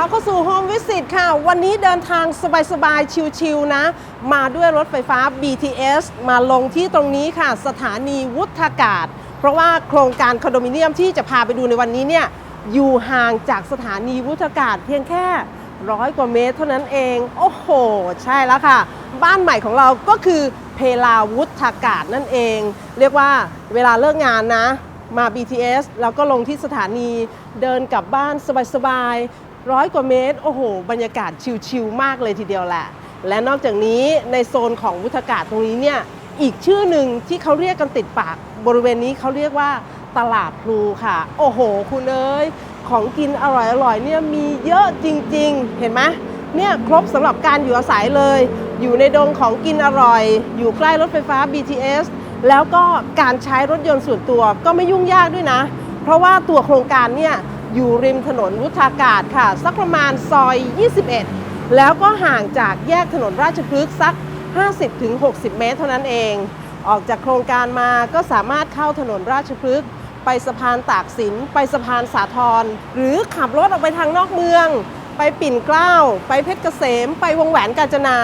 ตอนเราเข้าสู่โฮมวิสิตค่ะ วันนี้เดินทางสบายๆ ชิลๆนะ มาด้วยรถไฟฟ้า BTS มาลงที่ตรงนี้ค่ะ สถานีวุฒากาศ เพราะว่าโครงการคอนโดมิเนียมที่จะพาไปดูในวันนี้เนี่ย อยู่ห่างจากสถานีวุฒากาศเพียงแค่ร้อยกว่าเมตรเท่านั้นเอง โอ้โห ใช่แล้วค่ะ บ้านใหม่ของเราก็คือเพลาวุฒากาศนั่นเอง เรียกว่าเวลาเลิกงานนะมา BTS แล้วก็ลงที่สถานีเดินกลับบ้านสบายๆ ร้อยกว่าเมตร โอ้โห บรรยากาศชิลๆมากเลยทีเดียวแหละ และนอกจากนี้ในโซนของวุฒากาศตรงนี้เนี่ย อีกชื่อหนึ่งที่เขาเรียกกันติดปาก บริเวณนี้เขาเรียกว่าตลาดพลูค่ะ โอ้โห คุณเอ้ย ของกินอร่อยๆเนี่ยมีเยอะจริง ๆ เห็นไหมเนี่ยครบสำหรับการอยู่อาศัยเลย อยู่ในดงของกินอร่อย อยู่ใกล้รถไฟฟ้า BTS แล้วก็การใช้รถยนต์ส่วนตัวก็ไม่ยุ่งยากด้วยนะ เพราะว่าตัวโครงการเนี่ย อยู่ริมถนนวุฒากาศค่ะ สักประมาณซอย 21 แล้วก็ห่างจากแยกถนนราชพฤกษ์สัก 50-60 เมตรเท่านั้นเอง ออกจากโครงการมาก็สามารถเข้าถนนราชพฤกษ์ไปสะพานตากสิน ไปสะพานสาทรหรือขับรถออกไปทางนอกเมือง ไปปิ่นเกล้า ไปเพชรเกษม ไปวงแหวนกาญจนา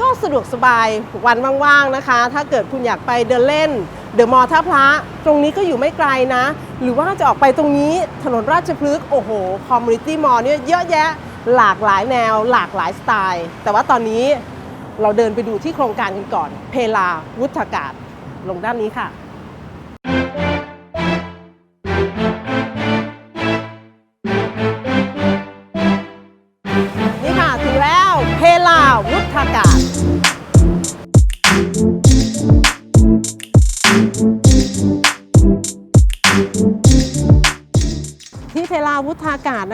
ก็สะดวกสบายวันว่างๆนะคะ ถ้าเกิดคุณอยากไปเดินเล่น เดอะมอลล์ท่าพระ ตรงนี้ก็อยู่ไม่ไกลนะ หรือว่าจะออกไปตรงนี้ถนนราชพฤกษ์โอ้โหคอมมูนิตี้มอลล์เนี่ยเยอะแยะหลากหลายแนว หลากหลายสไตล์ แต่ว่าตอนนี้เราเดินไปดูที่โครงการกันก่อน เพลาวุฒากาศลงด้านนี้ค่ะ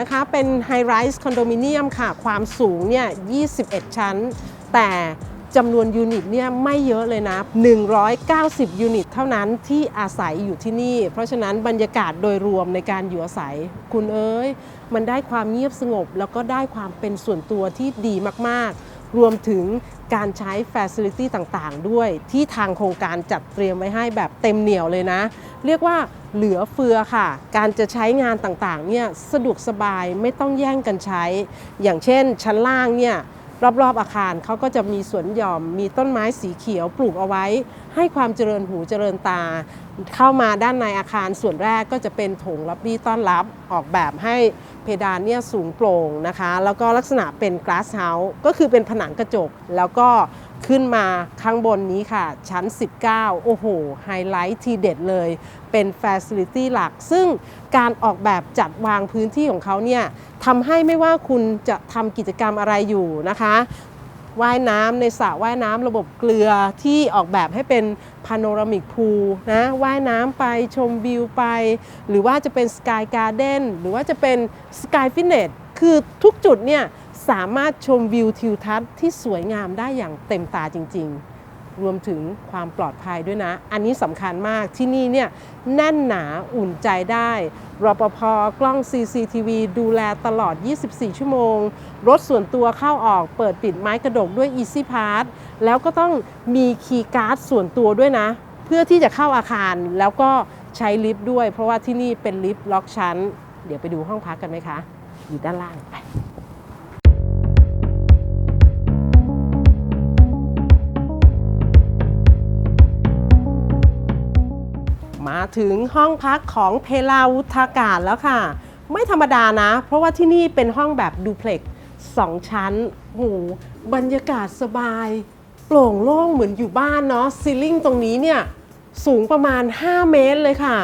นะคะ เป็นไฮไรส์คอนโดมิเนียมค่ะ ความสูงเนี่ย 21 ชั้น แต่จำนวนยูนิตเนี่ยไม่เยอะเลยนะ 190 ยูนิตเท่านั้นที่อาศัยอยู่ที่นี่ เพราะฉะนั้นบรรยากาศโดยรวมในการอยู่อาศัย คุณเอ้ย มันได้ความเงียบสงบ แล้วก็ได้ความเป็นส่วนตัวที่ดีมาก ๆ รวมถึงการใช้ Facility ต่าง ๆ ด้วย ที่ทางโครงการจัดเตรียมไว้ให้แบบเต็มเหนียวเลยนะ เรียกว่าเหลือเฟือค่ะ การจะใช้งานต่างๆเนี่ยสะดวกสบายไม่ต้องแย่งกันใช้ อย่างเช่น ชั้นล่างเนี่ยรอบๆอาคารเขาก็จะมีสวนหย่อม มีต้นไม้สีเขียวปลูกเอาไว้ ให้ความเจริญหูเจริญตา เข้ามาด้านในอาคารส่วนแรกก็จะเป็นโถงรับบี้ต้อนรับออกแบบให้เพดานเนี่ยสูงโปร่งนะคะ แล้วก็ลักษณะเป็น glass house ก็คือเป็นผนังกระจกแล้วก็ ขึ้นมาข้างบนนี้ค่ะ ชั้น 19 โอ้โห ไฮไลท์ทีเด็ดเลย เป็น Facility หลัก ซึ่งการออกแบบจัดวางพื้นที่ของเขาเนี่ยทำให้ไม่ว่าคุณจะทำกิจกรรมอะไรอยู่นะคะว่ายน้ำในสระว่ายน้ำระบบเกลือที่ออกแบบให้เป็นพาโนรามิกพูลนะว่ายน้ำไปชมวิวไป หรือว่าจะเป็นสกายการ์เด้นหรือว่าจะเป็นสกายฟิตเนสคือทุกจุดเนี่ย สามารถชมวิวทิวทัศน์ที่สวยงามได้อย่างเต็มตาจริง ๆ รวมถึงความปลอดภัยด้วยนะ อันนี้สำคัญมากที่นี่เนี่ยแน่นหนาอุ่นใจได้รปภกล้อง CCTV ดูแลตลอด 24 ชั่วโมง รถส่วนตัวเข้าออกเปิดปิดไม้กระดกด้วย Easy Pass แล้วก็ต้องมีคีย์การ์ดส่วนตัวด้วยนะ เพื่อที่จะเข้าอาคารแล้วก็ใช้ลิฟต์ด้วย เพราะว่าที่นี่เป็นลิฟต์ล็อกชั้น เดี๋ยวไปดูห้องพักกันไหมคะ อยู่ด้านล่างไป ถึงห้องพักของเพลาวุฒากาศแล้วค่ะ ไม่ธรรมดานะ เพราะว่าที่นี่เป็นห้องแบบดูเพล็กสองชั้นโหบรรยากาศสบาย โปร่งโล่งเหมือนอยู่บ้านเนาะซีลิ่งตรงนี้เนี่ย สูงประมาณ 5 เมตรเลยค่ะ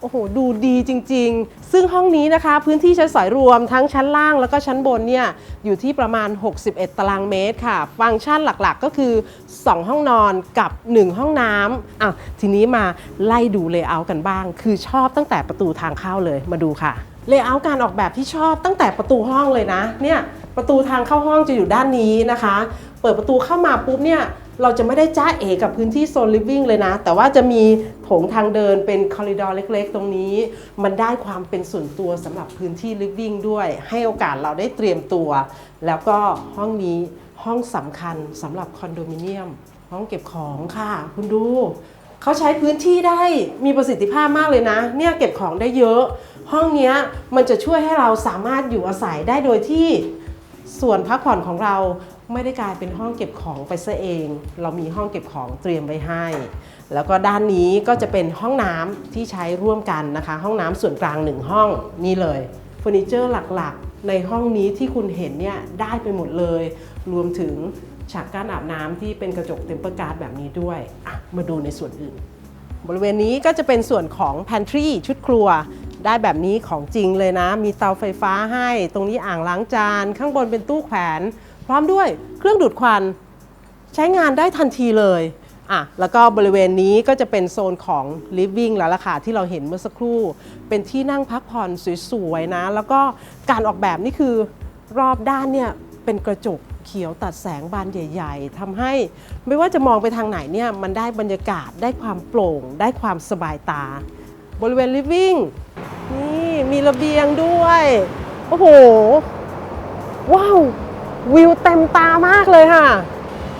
โอ้โห ดูดีจริง ๆ ซึ่งห้องนี้นะคะ พื้นที่ใช้สอยรวมทั้งชั้นล่างแล้วก็ชั้นบนเนี่ย อยู่ที่ประมาณ 61 ตารางเมตรค่ะ ฟังก์ชันหลักๆ ก็คือ 2 ห้องนอนกับ 1 ห้องน้ำอะทีนี้มาไล่ดูเลเยอร์กันบ้าง คือชอบตั้งแต่ประตูทางเข้าเลยมาดูค่ะเลเยอร์การออกแบบที่ชอบตั้งแต่ประตูห้องเลยนะ เนี่ยประตูทางเข้าห้องจะอยู่ด้านนี้นะคะ เปิดประตูเข้ามาปุ๊บเนี่ยเราจะไม่ได้จ้าเอกับพื้นที่โซนลิฟวิ่งเลยนะ แต่ว่าจะมี ถงทางเดินเป็นคอริดอร์เล็กๆ ตรงนี้ มันได้ความเป็นส่วนตัวสำหรับพื้นที่ลิฟวิ่งด้วย ให้โอกาสเราได้เตรียมตัว แล้วก็ห้องนี้ห้องสำคัญสำหรับคอนโดมิเนียม ห้องเก็บของค่ะ คุณดูเขาใช้พื้นที่ได้มีประสิทธิภาพมากเลยนะ เนี่ยเก็บของได้เยอะ ห้องนี้มันจะช่วยให้เราสามารถอยู่อาศัยได้โดยที่ส่วนพักผ่อนของเรา ไม่ได้กลายเป็นห้องเก็บของไปซะเอง เรามีห้องเก็บของเตรียมไว้ให้ แล้วก็ด้านนี้ก็จะเป็นห้องน้ำที่ใช้ร่วมกันนะคะ ห้องน้ำส่วนกลางหนึ่งห้องนี่เลยเฟอร์นิเจอร์หลักๆ ในห้องนี้ที่คุณเห็นเนี่ยได้ไปหมดเลย รวมถึงฉากกั้นอาบน้ำที่เป็นกระจกเทมปร์การแบบนี้ด้วยมาดูในส่วนอื่น บริเวณนี้ก็จะเป็นส่วนของ pantry ชุดครัวได้แบบนี้ของจริงเลยนะ มีเตาไฟฟ้าให้ ตรงนี้อ่างล้างจาน ข้างบนเป็นตู้แขวน พร้อมด้วยเครื่องดูดควันใช้งานได้ทันทีเลยอะแล้วก็บริเวณนี้ก็จะเป็นโซนของ living แล้วล่ะค่ะที่เราเห็นเมื่อสักครู่ เป็นที่นั่งพักผ่อนสวยๆนะ แล้วก็การออกแบบนี่คือรอบด้านเนี่ยเป็นกระจกเขียวตัดแสงบานใหญ่ ๆทำให้ไม่ว่าจะมองไปทางไหนเนี่ยมันได้บรรยากาศได้ความโปร่ง ได้ความสบายตา บริเวณ living นี่มีระเบียงด้วย โอ้โห ว้าว วิวเต็มตามากเลยค่ะ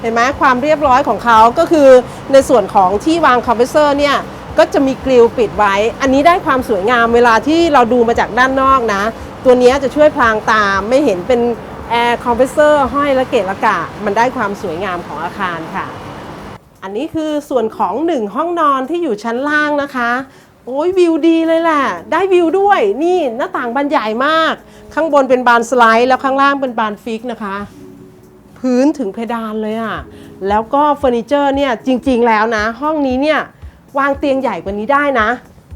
เห็นไหมความเรียบร้อยของเขาก็คือในส่วนของที่วางคอมเพรสเซอร์เนี่ยก็จะมีกริลปิดไว้ อันนี้ได้ความสวยงามเวลาที่เราดูมาจากด้านนอกนะ ตัวนี้จะช่วยพรางตาไม่เห็นเป็นแอร์คอมเพรสเซอร์ห้อยละเกะละกะ มันได้ความสวยงามของอาคารค่ะ อันนี้คือส่วนของหนึ่งห้องนอนที่อยู่ชั้นล่างนะคะ โอ้ยวิวดีเลยแหละได้วิวด้วยนี่หน้าต่างบานใหญ่มาก ข้างบนเป็นบานสไลด์แล้วข้างล่างเป็นบานฟิกนะคะ พื้นถึงเพดานเลยอะ่ะแล้วก็เฟอร์นิเจอร์เนี่ยจริง ๆ แล้วนะ ห้องนี้เนี่ยวางเตียงใหญ่กว่านี้ได้นะ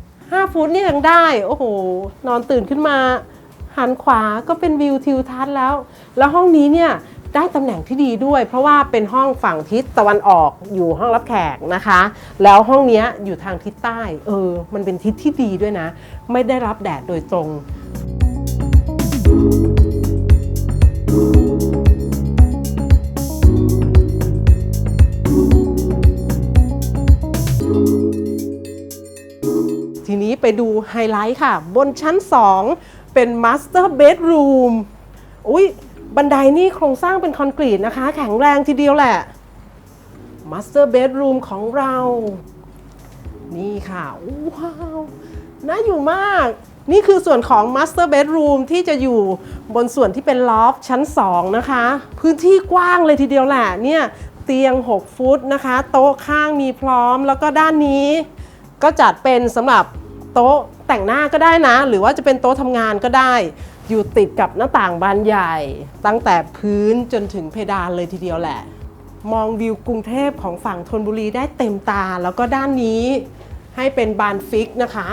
5ฟุตนี่ยังได้ โอ้โห นอนตื่นขึ้นมาหันขวาก็เป็นวิวทิวทัศน์แล้ว แล้วห้องนี้เนี่ย ได้ตำแหน่งที่ดีด้วย เพราะว่าเป็นห้องฝั่งทิศตะวันออกอยู่ห้องรับแขกนะคะ แล้วห้องนี้อยู่ทางทิศใต้ เออ มันเป็นทิศที่ดีด้วยนะ ไม่ได้รับแดดโดยตรงทีนี้ไปดูไฮไลท์ค่ะ บนชั้น 2 เป็น Master Bedroom อุ้ย บันไดนี่โครงสร้างเป็นคอนกรีตนะคะ แข็งแรงทีเดียวแหละ Master Bedroom ของเรา นี่ค่ะ ว้าวน่าอยู่มาก นี่คือส่วนของ Master Bedroom ที่จะอยู่บนส่วนที่เป็นลอฟชั้น 2 นะคะ พื้นที่กว้างเลยทีเดียวแหละเนี่ยเตียง 6 ฟุตนะคะ โต๊ะข้างมีพร้อมแล้วก็ด้านนี้ ก็จัดเป็นสำหรับโต๊ะแต่งหน้าก็ได้นะ หรือว่าจะเป็นโต๊ะทำงานก็ได้ อยู่ติดกับหน้าต่างบานใหญ่ ตั้งแต่พื้นจนถึงเพดานเลยทีเดียวแหละ มองวิวกรุงเทพของฝั่งธนบุรีได้เต็มตา แล้วก็ด้านนี้ให้เป็นบานฟิกนะคะ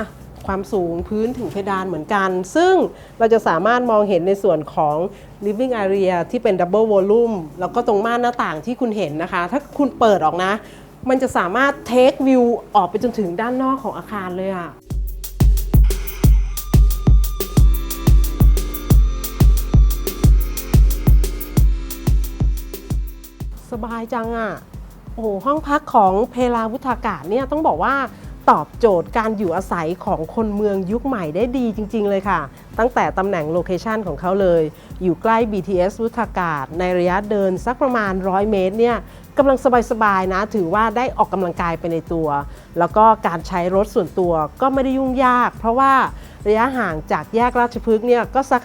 ความสูงพื้นถึงเพดานเหมือนกัน ซึ่งเราจะสามารถมองเห็นในส่วนของ living area ที่เป็น double volume แล้วก็ตรงม่านหน้าต่างที่คุณเห็นนะคะ ถ้าคุณเปิดออกนะ มันจะสามารถ take view ออกไปจนถึงด้านนอกของอาคารเลยอะ สบายจังอะ่ะโอ้โหห้องพักของเพลาวุฒากาศเนี่ยต้องบอกว่าตอบโจทย์การอยู่อาศัยของคนเมืองยุคใหม่ได้ดีจริง ๆ เลยค่ะ ตั้งแต่ตำแหน่งโลเคชันของเขาเลย อยู่ใกล้ BTS วุฒากาศ ในระยะเดินสักประมาณ 100 เมตรเนี่ยกำลังสบาย ๆ นะ ถือว่าได้ออกกำลังกายไปในตัว แล้วก็การใช้รถส่วนตัวก็ไม่ได้ยุ่งยาก เพราะว่า ระยะห่างจากแยกราชพฤกษ์เนี่ยก็สัก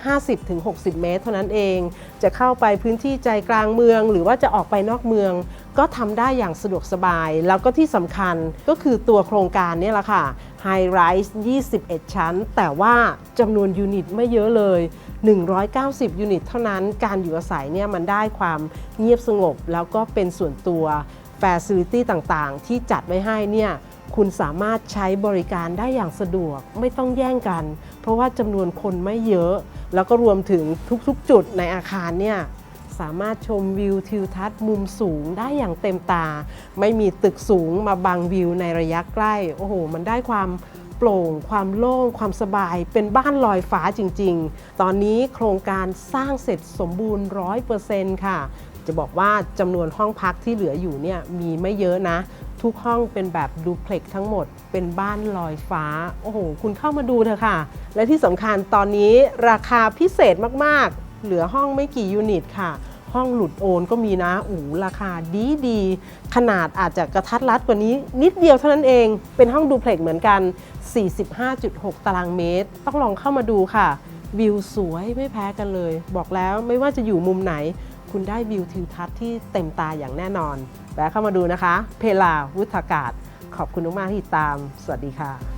50-60 เมตร เท่านั้นเอง จะเข้าไปพื้นที่ใจกลางเมือง หรือว่าจะออกไปนอกเมือง ก็ทำได้อย่างสะดวกสบาย แล้วก็ที่สำคัญก็คือตัวโครงการเนี่ยแหละค่ะ High Rise 21 ชั้น แต่ว่าจำนวนยูนิตไม่เยอะเลย 190 ยูนิตเท่านั้น การอยู่อาศัยเนี่ยมันได้ความเงียบสงบ แล้วก็เป็นส่วนตัว Facility ต่างๆ ที่จัดไว้ให้เนี่ย คุณสามารถใช้บริการได้อย่างสะดวกไม่ต้องแย่งกัน เพราะว่าจำนวนคนไม่เยอะ แล้วก็รวมถึงทุกๆ จุดในอาคารเนี่ยสามารถชมวิวทิวทัศน์มุมสูงได้อย่างเต็มตา ไม่มีตึกสูงมาบังวิวในระยะใกล้ โอ้โห มันได้ความโปร่ง ความโล่ง ความสบาย เป็นบ้านลอยฟ้าจริง ๆ ตอนนี้โครงการสร้างเสร็จสมบูรณ์ร้อยเปอร์เซ็นต์ค่ะ จะบอกว่าจำนวนห้องพักที่เหลืออยู่เนี่ยมีไม่เยอะนะ ทุกห้องเป็นแบบดูเพล็กทั้งหมด เป็นบ้านลอยฟ้า โอ้โห คุณเข้ามาดูเถอะค่ะ และที่สำคัญตอนนี้ราคาพิเศษมากๆ เหลือห้องไม่กี่ยูนิตค่ะ ห้องหลุดโอนก็มีนะอู๋ราคาดีดีๆขนาดอาจจะกระทัดรัดกว่านี้ นิดเดียวเท่านั้นเอง เป็นห้องดูเพล็กเหมือนกัน 45.6 ตารางเมตร ต้องลองเข้ามาดูค่ะ วิวสวยไม่แพ้กันเลย บอกแล้วไม่ว่าจะอยู่มุมไหน คุณได้วิวทิวทัศน์ที่เต็มตาอย่างแน่นอน แวะเข้ามาดูนะคะ เพลาวุฒากาศ ขอบคุณมากๆที่ติดตาม สวัสดีค่ะ